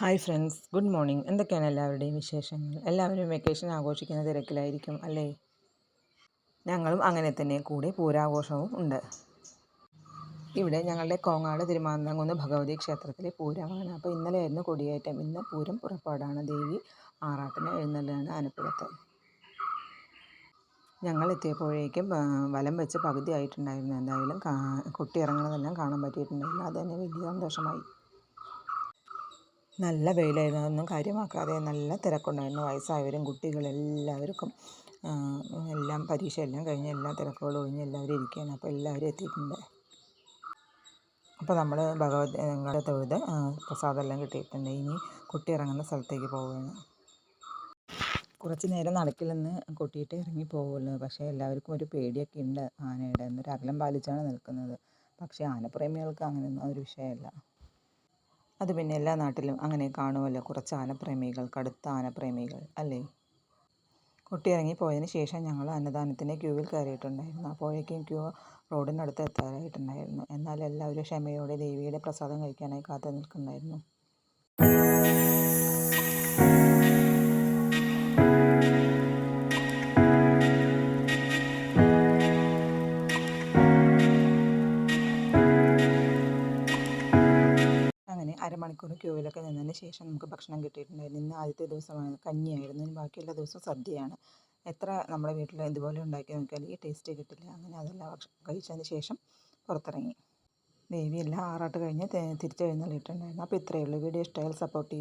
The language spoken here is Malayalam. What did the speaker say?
Hi friends good morning. എന്തൊക്കെയാണ് എല്ലാവരുടെയും വിശേഷങ്ങൾ? എല്ലാവരും വെക്കേഷൻ ആഘോഷിക്കുന്ന തിരക്കിലായിരിക്കും അല്ലേ? ഞങ്ങളും അങ്ങനെ തന്നെ കൂടെ പൂരാഘോഷവും ഉണ്ട്. ഇവിടെ ഞങ്ങളുടെ കോങ്ങാട് തിരുമാന്തകുന്ന് ഭഗവതി ക്ഷേത്രത്തിലെ പൂരമാണ്. അപ്പോൾ ഇന്നലെയായിരുന്നു കൊടിയേറ്റം. ഇന്ന് പൂരം പുറപ്പാടാണ്. ദേവി ആറാട്ടിന് എഴുന്നള്ളിയാണ് ആനപ്പുറത്ത്. ഞങ്ങൾ എത്തിയപ്പോഴേക്കും വലം വെച്ച് പകുതി ആയിട്ടുണ്ടായിരുന്നു. എന്തായാലും കുട്ടി ഇറങ്ങുന്നതെല്ലാം കാണാൻ പറ്റിയിട്ടുണ്ടായിരുന്നു. അത് വലിയ സന്തോഷമായി. നല്ല വെയിലായിരുന്നു. അതൊന്നും കാര്യമാക്കാതെ നല്ല തിരക്കുണ്ടായിരുന്നു. വയസ്സായവരും കുട്ടികളെല്ലാവർക്കും എല്ലാം പരീക്ഷ എല്ലാം കഴിഞ്ഞ് എല്ലാ തിരക്കുകളും ഒഴിഞ്ഞ് എല്ലാവരും ഇരിക്കുകയാണ്. അപ്പോൾ എല്ലാവരും എത്തിയിട്ടുണ്ട്. അപ്പോൾ നമ്മൾ ഭഗവത് തൊഴുത് പ്രസാദമെല്ലാം കിട്ടിയിട്ടുണ്ട്. ഇനി കുട്ടി ഇറങ്ങുന്ന സ്ഥലത്തേക്ക് പോവുകയാണ്. കുറച്ച് നേരം നടക്കിൽ നിന്ന് കൊട്ടിയിട്ട് ഇറങ്ങി പോകുമല്ലോ പക്ഷേ എല്ലാവർക്കും ഒരു പേടിയൊക്കെ ഉണ്ട് ആനയുടെ. എന്നൊരു അകലം പാലിച്ചാണ് നിൽക്കുന്നത്. പക്ഷേ ആനപ്രേമികൾക്ക് അങ്ങനെയൊന്നും ഒരു വിഷയമല്ല. അത് പിന്നെ എല്ലാ നാട്ടിലും അങ്ങനെ കാണുമല്ലോ. കുറച്ച് ആനപ്രേമികൾ കടുത്ത ആനപ്രേമികൾ അല്ലേ? കുട്ടി ഇറങ്ങി പോയതിന് ശേഷം ഞങ്ങൾ അന്നദാനത്തിന്റെ ക്യൂവിൽ കയറിയിട്ടുണ്ടായിരുന്നു. അപ്പോഴേക്കും ക്യൂ റോഡിനടുത്ത് എത്താറായിട്ടുണ്ടായിരുന്നു. എന്നാൽ എല്ലാവരും ക്ഷമയോടെ ദേവിയുടെ പ്രസാദം കഴിക്കാനായി കാത്തു നിൽക്കുന്നുണ്ടായിരുന്നു. അരമണിക്കൂർ ക്യൂവിലൊക്കെ നിന്നതിന് ശേഷം നമുക്ക് ഭക്ഷണം കിട്ടിയിട്ടുണ്ടായിരുന്നു. ഇന്ന് ആദ്യത്തെ ദിവസമാണ്. കഞ്ഞിയായിരുന്നു. ഇനി ബാക്കിയുള്ള ദിവസം സദ്യയാണ്. എത്ര നമ്മുടെ വീട്ടിൽ ഇതുപോലെ ഉണ്ടാക്കി നോക്കിയാൽ ഈ ടേസ്റ്റ് കിട്ടില്ല. അങ്ങനെ അതെല്ലാം ഭക്ഷണം കഴിച്ചതിന് ശേഷം പുറത്തിറങ്ങി. ദേവി എല്ലാം ആറാട്ട് കഴിഞ്ഞ് തിരിച്ചെഴുന്നള്ളിയിട്ടുണ്ടായിരുന്നു അപ്പോൾ ഇത്രയേ ഉള്ളൂ. വീഡിയോ ഇഷ്ടമായാൽ സപ്പോർട്ട് ചെയ്യും.